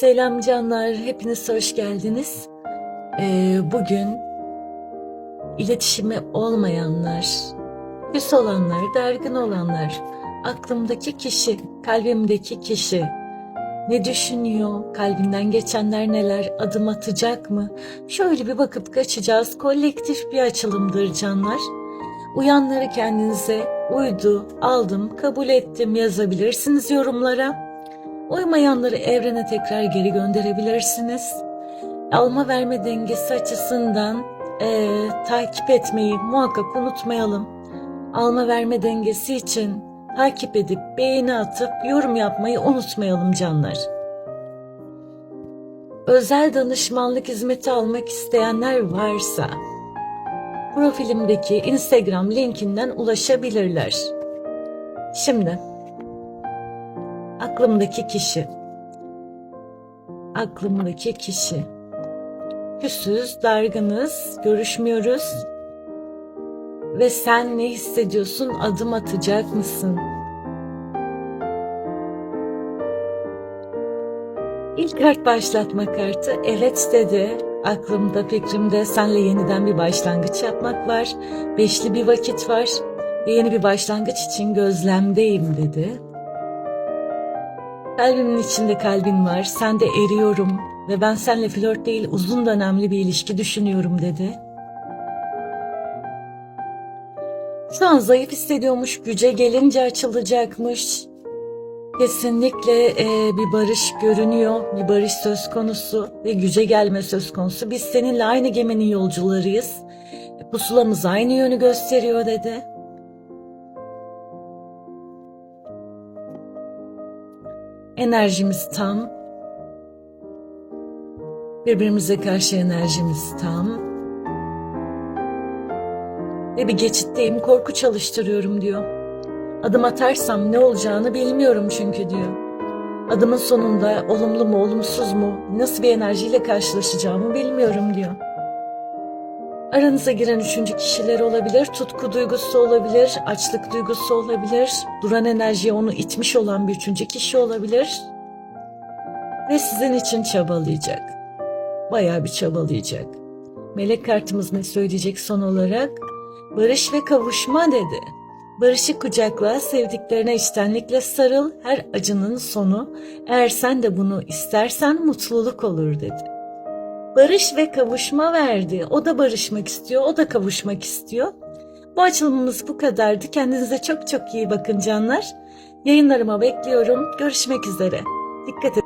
Selam canlar, hepiniz hoş geldiniz. Ee, bugün iletişimi olmayanlar, küs olanlar, dargın olanlar, aklımdaki kişi, kalbimdeki kişi ne düşünüyor, kalbinden geçenler neler, adım atacak mı? Şöyle bir bakıp kaçacağız. Kolektif bir açılımdır canlar. Uyanları kendinize uydu, aldım, kabul ettim yazabilirsiniz yorumlara. Uymayanları evrene tekrar geri gönderebilirsiniz. Alma verme dengesi açısından eee, takip etmeyi muhakkak unutmayalım. Alma verme dengesi için takip edip beğeni atıp yorum yapmayı unutmayalım canlar. Özel danışmanlık hizmeti almak isteyenler varsa profilimdeki Instagram linkinden ulaşabilirler. Şimdi aklımdaki kişi. Aklımdaki kişi. Küsüz, dargınız, görüşmüyoruz. Ve sen ne hissediyorsun? Adım atacak mısın? İlk kart başlatma kartı evet dedi. Aklımda, fikrimde senle yeniden bir başlangıç yapmak var. Beşli bir vakit var. Yeni bir başlangıç için gözlemdeyim dedi. Kalbimin içinde kalbin var. Sen de eriyorum ve ben seninle flört değil uzun dönemli bir ilişki düşünüyorum dedi. Şu an zayıf hissediyormuş, güce gelince açılacakmış. Kesinlikle e, bir barış görünüyor, bir barış söz konusu ve güce gelme söz konusu. Biz seninle aynı geminin yolcularıyız. Pusulamız aynı yönü gösteriyor dedi. Enerjimiz tam. Birbirimize karşı enerjimiz tam. Ve bir geçitteyim, korku çalıştırıyorum diyor. Adım atarsam ne olacağını bilmiyorum çünkü diyor. Adımın sonunda olumlu mu, olumsuz mu, nasıl bir enerjiyle karşılaşacağımı bilmiyorum diyor. Aranıza giren üçüncü kişiler olabilir, tutku duygusu olabilir, açlık duygusu olabilir, duran enerjiye onu itmiş olan bir üçüncü kişi olabilir. Ve sizin için çabalayacak. Bayağı bir çabalayacak. Melek kartımız ne söyleyecek son olarak? Barış ve kavuşma dedi. Barışı kucakla, sevdiklerine içtenlikle sarıl, her acının sonu. Eğer sen de bunu istersen mutluluk olur dedi. Barış ve kavuşma verdi. O da barışmak istiyor, o da kavuşmak istiyor. Bu açılımımız bu kadardı. Kendinize çok çok iyi bakın canlar. Yayınlarıma bekliyorum. Görüşmek üzere. Dikkat edin.